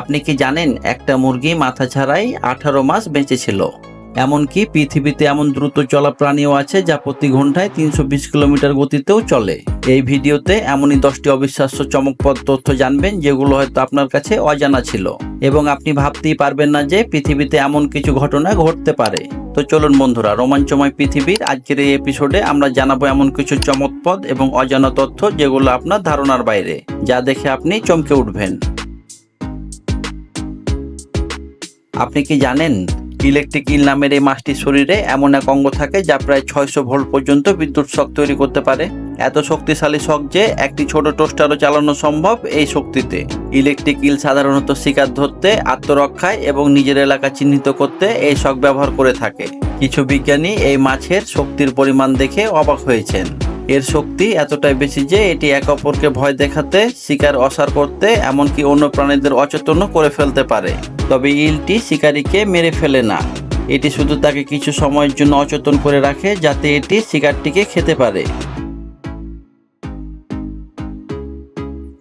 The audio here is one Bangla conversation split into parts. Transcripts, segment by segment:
আপনি কি জানেন, একটা মুরগি মাথা ছাড়াই আঠারো মাস বেঁচে ছিল। এমনকি পৃথিবীতে এমন দ্রুত চলা প্রাণীও আছে যা প্রতি ঘন্টায় তিনশো বিশ কিলোমিটার গতিতেও চলে। এই ভিডিওতে এমনই দশটি অবিশ্বাস্য চমকপ্রদ তথ্য জানবেন, যেগুলো হয়তো আপনার কাছে অজানা ছিল। এবং আপনি ভাবতেই পারবেন না যে পৃথিবীতে এমন কিছু ঘটনা ঘটতে পারে। তো চলুন বন্ধুরা, রোমাঞ্চময় পৃথিবীর আজকের এই এপিসোডে আমরা জানাব এমন কিছু চমকপদ এবং অজানা তথ্য যেগুলো আপনার ধারণার বাইরে, যা দেখে আপনি চমকে উঠবেন। আপনি কি জানেন? ইলেকট্রিক ইল নামের এই মাছটির শরীরে এমন এক অঙ্গ থাকে যা প্রায় ছয়শো ভোল্ট পর্যন্ত বিদ্যুৎ শক তৈরি করতে পারে। এত শক্তিশালী শক যে একটি ছোট টোস্টারও চালানো সম্ভব এই শক্তিতে। ইলেকট্রিক ইল সাধারণত শিকার ধরতে, আত্মরক্ষায় এবং নিজের এলাকা চিহ্নিত করতে এই শক ব্যবহার করে থাকে। কিছু বিজ্ঞানী এই মাছের শক্তির পরিমাণ দেখে অবাক হয়েছেন। এর শক্তি এতটাই বেশি যে এটি এক অপরকে ভয় দেখাতে, শিকার অসার করতে, এমনকি অন্য প্রাণীদের অচেতন করে ফেলতে পারে। তবে ইলটি শিকারীকে মেরে ফেলে না। এটি শুধু তাকে কিছু সময়ের জন্য অচেতন করে রাখে, যাতে এটি শিকারটিকে খেতে পারে।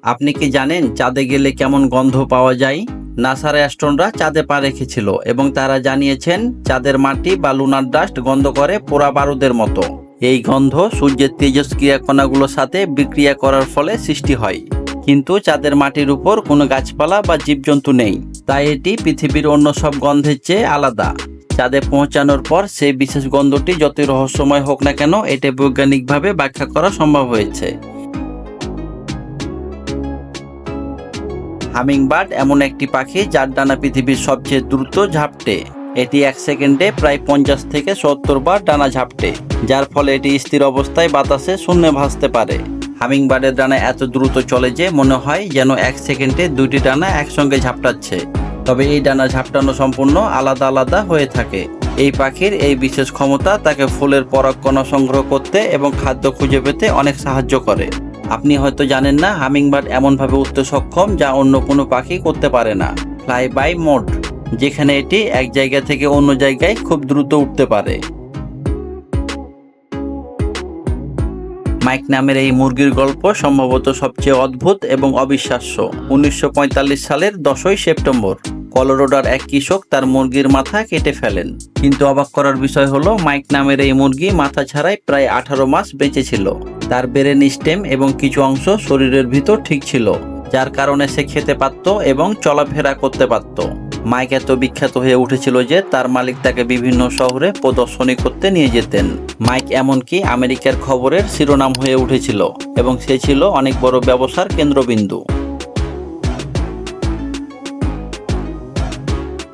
আপনি কি জানেন চাঁদে গেলে কেমন গন্ধ পাওয়া যায়? নাসার অ্যাস্ট্রনরা চাঁদে পা রেখেছিল এবং তারা জানিয়েছেন চাঁদের মাটি বা লুনার ডাস্ট গন্ধ করে পোড়া বারুদের মতো। এই গন্ধ সূর্যের তেজস্ক্রিয়া কণাগুলোর সাথে বিক্রিয়া করার ফলে সৃষ্টি হয়। কিন্তু চাঁদের মাটির উপর কোনো গাছপালা বা জীবজন্তু নেই। তাই এটি পৃথিবীর অন্য সব গন্ধের চেয়ে আলাদা। চাঁদে পৌঁছানোর পর সেই বিশেষ গন্ধটি যতই রহস্যময় হোক না কেন, এটি বৈজ্ঞানিকভাবে ব্যাখ্যা করা সম্ভব হয়েছে। হামিংবার্ড এমন একটি পাখি যার ডানা পৃথিবীর সবচেয়ে দ্রুত ঝাপটে। এটি এক সেকেন্ডে প্রায় পঞ্চাশ থেকে সত্তর বার ডানা ঝাপটে, যার ফলে এটি স্থির অবস্থায় বাতাসে শূন্যে ভাসতে পারে। হামিংবার্ডের ডানা এত দ্রুত চলে যে মনে হয় যেন এক সেকেন্ডে দুইটি ডানা একসঙ্গে ঝাপটাচ্ছে। তবে এই ডানা ঝাপটানো সম্পূর্ণ আলাদা আলাদা হয়ে থাকে। এই পাখির এই বিশেষ ক্ষমতা তাকে ফুলের পরাগকণা সংগ্রহ করতে এবং খাদ্য খুঁজে পেতে অনেক সাহায্য করে। আপনি হয়তো জানেন না হামিংবার্ড এমনভাবে উঠতে সক্ষম যা অন্য কোনো পাখি করতে পারে না। ফ্লাই বাই মোড, যেখানে এটি এক জায়গা থেকে অন্য জায়গায় খুব দ্রুত উঠতে পারে। মাইক নামের এই মুরগির গল্প সম্ভবত সবচেয়ে অদ্ভুত এবং অবিশ্বাস্য। উনিশশো পঁয়তাল্লিশ সালের দশই সেপ্টেম্বর, কলোরোডার এক কৃষক তার মুরগির মাথা কেটে ফেলেন। কিন্তু অবাক করার বিষয় হলো, মাইক নামের এই মুরগি মাথা ছাড়াই প্রায় আঠারো মাস বেঁচে ছিল। তার বেরেন স্টেম এবং কিছু অংশ শরীরের ভিতর ঠিক ছিল, যার কারণে সে খেতে পারত এবং চলাফেরা করতে পারত। মাইক এত বিখ্যাত হয়ে উঠেছিল যে তার মালিক তাকে বিভিন্ন শহরে প্রদর্শনী করতে নিয়ে যেতেন। মাইক এমনকি আমেরিকার খবরের শিরোনাম হয়ে উঠেছিল এবং সে ছিল অনেক বড় ব্যবসার কেন্দ্রবিন্দু।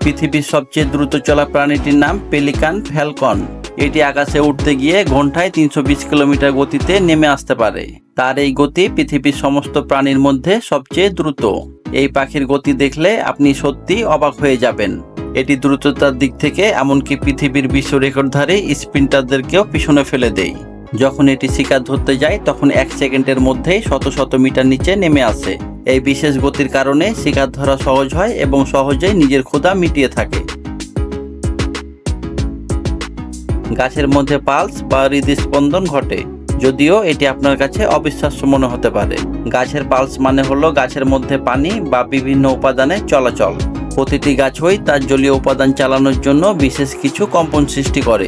পৃথিবীর সবচেয়ে দ্রুত চলা প্রাণীটির নাম পেলিকান ফ্যালকন। এটি আকাশে উঠতে গিয়ে ঘন্টায় তিনশো বিশ কিলোমিটার গতিতে নেমে আসতে পারে। তার এই গতি পৃথিবীর সমস্ত প্রাণীর মধ্যে সবচেয়ে দ্রুত। এই পাখির গতি দেখলে আপনি সত্যি অবাক হয়ে যাবেন। এটি দ্রুততার দিক থেকে এমনকি পৃথিবীর বিশ্ব রেকর্ডধারী স্প্রিন্টারদেরকেও পিছনে ফেলে দেয়। যখন এটি শিকার ধরতে যায়, তখন এক সেকেন্ডের মধ্যেই শত শত মিটার নিচে নেমে আসে। এই বিশেষ গতির কারণে শিকার ধরা সহজ হয় এবং সহজেই নিজের ক্ষুধা মিটিয়ে থাকে। গাছের মধ্যে পালস বা হৃদস্পন্দন ঘটে। যদিও এটি আপনার কাছে অবিশ্বাস্য মনে হতে পারে। গাছের পালস মানে হলো গাছের মধ্যে পানি বা বিভিন্ন উপাদানের চলাচল। প্রতিটি গাছই তার জলীয় উপাদান চালানোর জন্য বিশেষ কিছু কম্পন সৃষ্টি করে,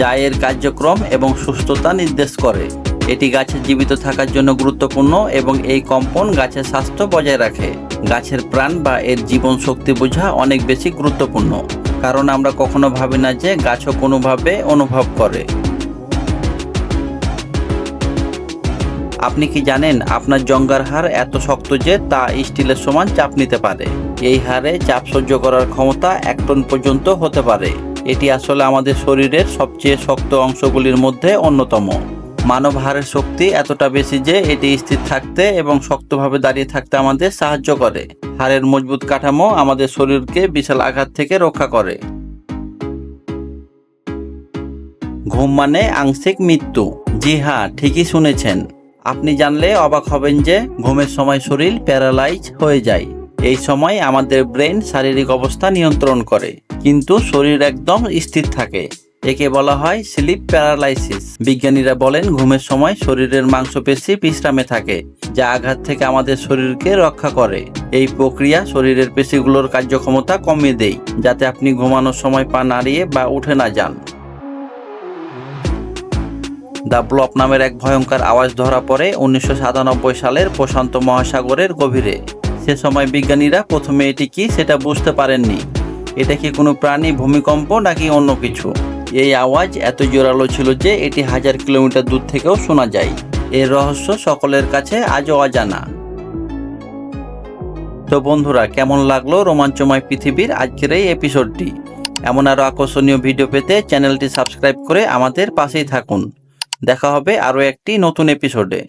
যা এর কার্যক্রম এবং সুস্থতা নির্দেশ করে। এটি গাছের জীবিত থাকার জন্য গুরুত্বপূর্ণ এবং এই কম্পন গাছের স্বাস্থ্য বজায় রাখে। গাছের প্রাণ বা এর জীবন শক্তি বোঝা অনেক বেশি গুরুত্বপূর্ণ, কারণ আমরা কখনো ভাবি না যে গাছও কোনোভাবে অনুভব করে। আপনি কি জানেন আপনার জঙ্গার হার এত শক্ত যে তা স্টিলের সমান চাপ নিতে পারে? এই হারে চাপ সহ্য করার ক্ষমতা এক টন পর্যন্ত হতে পারে। এটি আসলে আমাদের শরীরের সবচেয়ে শক্ত অংশগুলির মধ্যে অন্যতম। মানব হাড়ের শক্তি এতটা বেশি যে এটি স্থির থাকতে এবং শক্তভাবে দাঁড়িয়ে থাকতে আমাদের সাহায্য করে। হাড়ের মজবুত কাঠামো আমাদের শরীরকে বিশাল আঘাত থেকে রক্ষা করে। ঘুম মানে আংশিক মৃত্যু। জি হ্যাঁ ঠিকই শুনেছেন। আপনি জানলে অবাক হবেন যে ঘুমের সময় শরীর প্যারালাইজ হয়ে যায়। এই সময় আমাদের ব্রেন শারীরিক অবস্থা নিয়ন্ত্রণ করে, কিন্তু শরীর একদম স্থির থাকে। একে বলা হয় স্লিপ প্যারালাইসিস। বিজ্ঞানীরা বলেন ঘুমের সময় শরীরের মাংসপেশি বিশ্রামে থাকে, যা আঘাত থেকে আমাদের শরীরকে রক্ষা করে। এই প্রক্রিয়া শরীরের পেশিগুলোর কার্যক্ষমতা কমিয়ে দেয়, যাতে আপনি ঘুমানোর সময় পা নাড়িয়ে বা উঠে না যান। দ্য ব্লপ নামের এক ভয়ঙ্কর আওয়াজ ধরা পড়ে উনিশশো সাতানব্বই সালের প্রশান্ত মহাসাগরের গভীরে। সে সময় বিজ্ঞানীরা প্রথমে এটি কি সেটা বুঝতে পারেননি। এটা কি কোনো প্রাণী, ভূমিকম্প নাকি অন্য কিছু? এই আওয়াজ এত জোরালো ছিল যে এটি হাজার কিলোমিটার দূর থেকেও শোনা যায়। এর রহস্য সকলের কাছে আজও অজানা। তো বন্ধুরা, কেমন লাগল রোমাঞ্চময় পৃথিবীর আজকের এই এপিসোডটি এমন আরও আকর্ষণীয় ভিডিও পেতে চ্যানেলটি সাবস্ক্রাইব করে আমাদের পাশেই থাকুন। দেখা হবে আরও একটি নতুন এপিসোডে